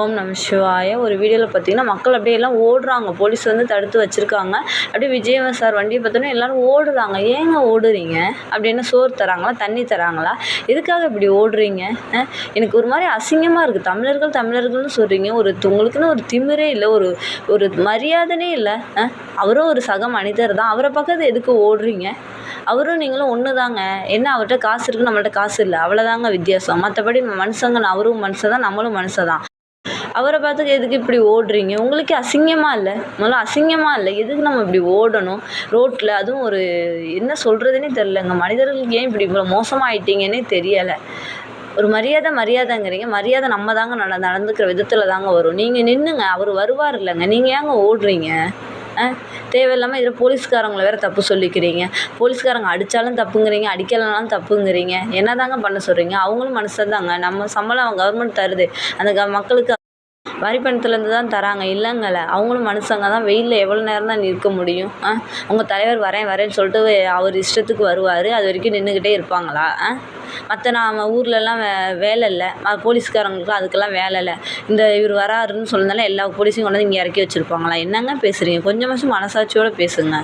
ஓம் நம சிவாய. ஒரு வீடியோவில் பார்த்தீங்கன்னா மக்கள் அப்படியே எல்லாம் ஓடுறாங்க. போலீஸ் வந்து தடுத்து வச்சுருக்காங்க. அப்படியே விஜயன் சார் வண்டியை பார்த்தோன்னா எல்லோரும் ஓடுறாங்க. ஏங்க ஓடுறீங்க? அப்படின்னு சோறு தராங்களா? தண்ணி தராங்களா? எதுக்காக இப்படி ஓடுறீங்க? எனக்கு ஒரு மாதிரி அசிங்கமாக இருக்குது தமிழர்கள் தமிழர்கள்னு சொல்கிறீங்க ஒரு உங்களுக்குன்னு ஒரு திமிரே இல்லை. ஒரு ஒரு மரியாதைனே இல்லை. அவரும் ஒரு சக மனிதர் தான். அவரை பக்கத்து எதுக்கு ஓடுறீங்க? அவரும் நீங்களும் ஒன்று தாங்க என்ன அவர்கிட்ட காசு இருக்குது நம்மள்ட்ட காசு இல்லை. அவ்வளோதாங்க வித்தியாசம். மற்றபடி மனுஷங்க அவரும் மனுஷன் தான். நம்மளும் மனுஷன் தான். அவரை பார்த்து எதுக்கு இப்படி ஓடுறீங்க? உங்களுக்கு அசிங்கமாக இல்லை? முதல்ல அசிங்கமாக இல்லை? எதுக்கு நம்ம இப்படி ஓடணும்? ரோட்டில் அதுவும் ஒரு என்ன சொல்கிறதுனே தெரிலங்க மனிதர்களுக்கு ஏன் இப்படி இவ்வளோ மோசமாயிட்டீங்கன்னே தெரியலை. ஒரு மரியாதை மரியாதைங்கிறீங்க. மரியாதை நம்ம தாங்க நட நடந்துக்கிற விதத்தில் தாங்க வரும். நீங்கள் நின்றுங்க அவர் வருவார் இல்லைங்க. நீங்கள் ஏங்க ஓடுறீங்க? ஆ? தேவையில்லாமல் இதில் போலீஸ்காரங்களை வேறு தப்பு சொல்லிக்கிறீங்க. போலீஸ்காரங்க அடித்தாலும் தப்புங்கிறீங்க. அடிக்கலைனாலும் தப்புங்கிறீங்க. என்ன தாங்க பண்ண சொல்கிறீங்க அவங்களும் மனுஷன் தாங்க நம்ம சம்பளம் கவர்மெண்ட் தருது. அந்த க மக்களுக்கு வரி பணத்துலேருந்து தான் தராங்க. இல்லைங்கல்ல அவங்களும் மனுஷங்க தான். வெயிலில் எவ்வளோ நேரம் தான் நிற்க முடியும்? ஆ? உங்கள் தலைவர் வரேன் வரேன்னு சொல்லிட்டு அவர் இஷ்டத்துக்கு வருவார். அது வரைக்கும் நின்றுக்கிட்டே இருப்பாங்களா? ஆ? மற்ற நம்ம ஊர்லலாம் வே வேலை இல்லை. போலீஸ்காரங்களுக்கு அதுக்கெல்லாம் வேலை இல்லை. இந்த இவர் வராருன்னு சொன்னதால எல்லா போலீஸையும் கொண்டு வந்து இங்கே இறக்கி வச்சுருப்பாங்களா? என்னங்க பேசுகிறீங்க கொஞ்சமாச்சும் மனசாட்சியோடு பேசுங்க.